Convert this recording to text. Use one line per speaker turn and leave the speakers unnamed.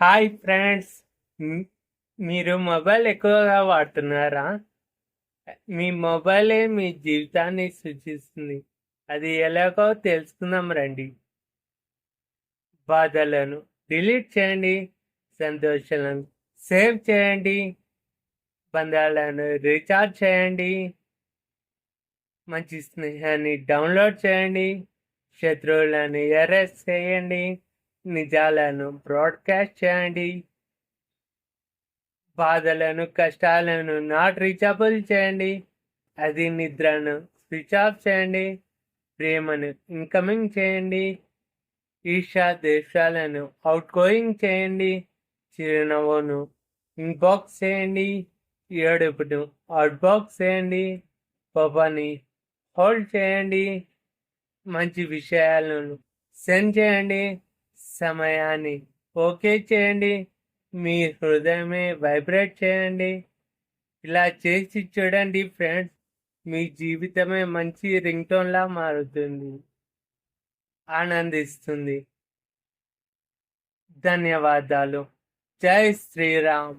Hi friends. మీరు mobile ఎక్కువగా వాడుతున్నారా? మీ మొబైలే మీ జీవితాన్ని సూచిస్తుంది అది ఎలాగో తెలుసుకుందాం రండి. బాధలను డిలీట్ చేయండి సంతోషాలను సేవ్ చేయండి బంధాలను రీఛార్జ్ చేయండి మంచి స్నేహాన్ని డౌన్లోడ్ చేయండి శత్రువులను ఎరెస్ట్ చేయండి. నిజాలను బ్రాడ్కాస్ట్ చేయండి. బాధలను కష్టాలను నాట్ రీచబుల్ చేయండి. అది నిద్రను స్విచ్ ఆఫ్ చేయండి. ప్రేమను ఇన్కమింగ్ చేయండి. ఈర్షా దేశాలను అవుట్ గోయింగ్ చేయండి. చిరునవ్వును ఇన్బాక్స్ చేయండి. ఏడుపును అవుట్బాక్స్ చేయండి. కోపాన్ని హోల్డ్ చేయండి. మంచి విషయాలను సెండ్ చేయండి. సమయాన్ని ఓకే చేయండి. మీ హృదయమే వైబ్రేట్ చేయండి. ఇలా చేసి చూడండి ఫ్రెండ్స్ మీ జీవితమే మంచి రింగ్టోన్లా మారుతుంది. ఆనందిస్తుంది. ధన్యవాదాలు. జై శ్రీరామ్.